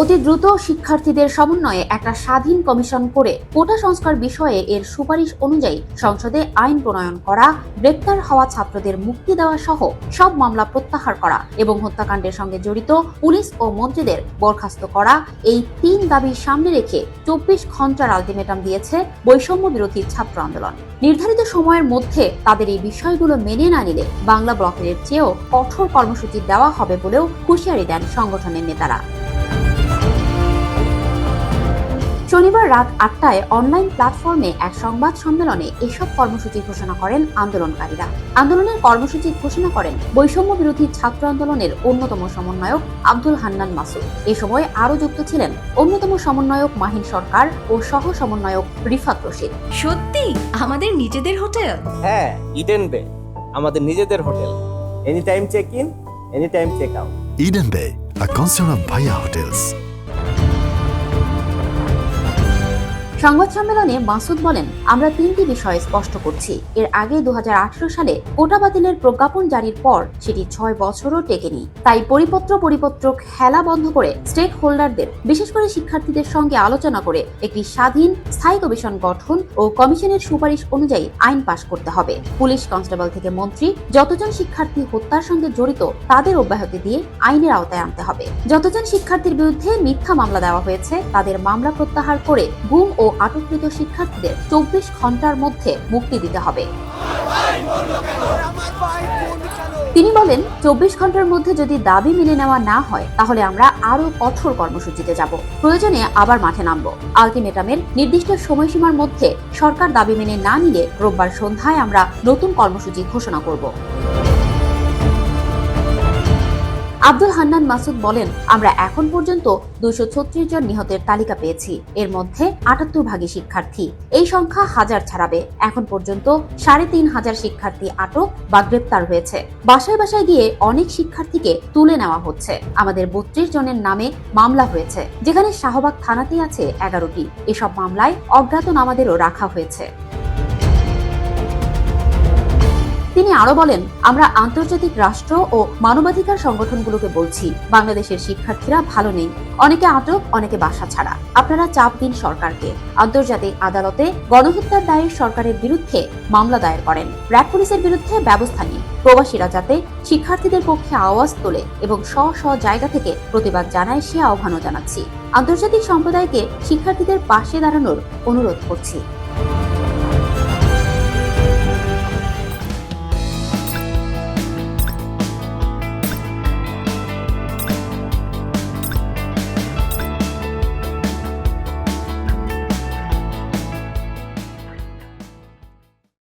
অতি দ্রুত শিক্ষার্থীদের সমন্বয়ে একটা স্বাধীন কমিশন করে কোটা সংস্কার বিষয়ে এর সুপারিশ অনুযায়ী সংসদে আইন প্রণয়ন করা, গ্রেপ্তার হওয়া ছাত্রদের মুক্তি দেওয়া সহ সব মামলা প্রত্যাহার করা এবং হত্যাকাণ্ডের সঙ্গে জড়িত পুলিশ ও মন্ত্রীদের বরখাস্ত করা, এই তিন দাবি সামনে রেখে চব্বিশ ঘণ্টার আলটিমেটাম দিয়েছে বৈষম্য বিরোধী ছাত্র আন্দোলন। নির্ধারিত সময়ের মধ্যে তাদের এই বিষয়গুলো মেনে না নিলে বাংলা ব্লকের চেয়েও কঠোর কর্মসূচি দেওয়া হবে বলেও হুঁশিয়ারি দেন সংগঠনের নেতারা। শনিবার রাত আটটায় অনলাইন প্ল্যাটফর্মে এক সংবাদ সম্মেলনে এসব কর্মসূচি ঘোষণা করেন আন্দোলনকারীরা। আন্দোলনের কর্মসূচি ঘোষণা করেন বৈষম্য বিরোধী ছাত্র আন্দোলনের অন্যতম সমন্বয়ক আব্দুল হান্নান মাসুদ। এ সময় আরও যুক্ত ছিলেন অন্যতম সমন্বয়ক মাহিন সরকার ও সহ সমন্বয়ক রিফাত রশিদ। সত্যি? আমাদের নিজেদের হোটেল? হ্যাঁ ইডেন বে। আমাদের নিজেদের hotel. Any time check in any time check out Eden Bay, a concern of Bhaya Hotels. সংবাদ সম্মেলনে মাসুদ বলেন, আমরা তিনটি বিষয় স্পষ্ট করছি। এর আগে দু সালে কোটা বাতিলের প্রজ্ঞাপন জারির পর সেটি ছয় বছরও টেকেনি। তাই পরিপত্র পরিপত্র খেলা বন্ধ করে স্টেক হোল্ডারদের বিশেষ করে শিক্ষার্থীদের সঙ্গে আলোচনা করে একটি স্বাধীন, স্থায়ী কমিশন গঠন ও কমিশনের সুপারিশ অনুযায়ী আইন পাশ করতে হবে। পুলিশ কনস্টেবল থেকে মন্ত্রী, যতজন শিক্ষার্থী হত্যার সঙ্গে জড়িত তাদের অব্যাহতি দিয়ে আইনের আওতায় আনতে হবে। যতজন শিক্ষার্থীর বিরুদ্ধে মিথ্যা মামলা দেওয়া হয়েছে, তাদের মামলা প্রত্যাহার করে গুম ও আটককৃত শিক্ষার্থীদের চব্বিশ ঘণ্টার মধ্যে মুক্তি দিতে হবে। তিনি বলেন, চব্বিশ ঘণ্টার মধ্যে যদি দাবি মেনে নেওয়া না হয়, তাহলে আমরা আরও কঠোর কর্মসূচিতে যাব। প্রয়োজনে আবার মাঠে নামব। আলটিমেটামের নির্দিষ্ট সময়সীমার মধ্যে সরকার দাবি মেনে না নিলে রোববার সন্ধ্যায় আমরা নতুন কর্মসূচি ঘোষণা করব। আব্দুল হান্নান মাসুদ বলেন, আমরা এখন পর্যন্ত ছত্রিশ জন নিহতের তালিকা পেয়েছি। এর মধ্যে আটাত্তর ভাগে শিক্ষার্থী। এই সংখ্যা হাজার ছাড়াবে। এখন পর্যন্ত সাড়ে তিন হাজার শিক্ষার্থী আটক বা গ্রেপ্তার হয়েছে। বাসায় বাসায় গিয়ে অনেক শিক্ষার্থীকে তুলে নেওয়া হচ্ছে। আমাদের বত্রিশ জনের নামে মামলা হয়েছে, যেখানে শাহবাগ থানাতেই আছে এগারোটি। এসব মামলায় অজ্ঞাতনামাদেরও রাখা হয়েছে। তিনি আরও বলেন, আমরা আন্তর্জাতিক রাষ্ট্র ও মানবাধিকার সংগঠনগুলোকে বলছি। বাংলাদেশের শিক্ষার্থীরা ভালো নেই। অনেকে আটক, অনেকে বাসা ছাড়া। আপনারা চাপ দিন সরকারকে। আন্তর্জাতিক আদালতে গণহত্যার দায়ের সরকারের বিরুদ্ধে মামলা দায়ের করেন। র্যাব পুলিশের বিরুদ্ধে ব্যবস্থা নিন। প্রবাসীরা যাতে শিক্ষার্থীদের পক্ষে আওয়াজ তোলে এবং স্ব স্ব জায়গা থেকে প্রতিবাদ জানায় সে আহ্বানও জানাচ্ছি। আন্তর্জাতিক সম্প্রদায়কে শিক্ষার্থীদের পাশে দাঁড়ানোর অনুরোধ করছি।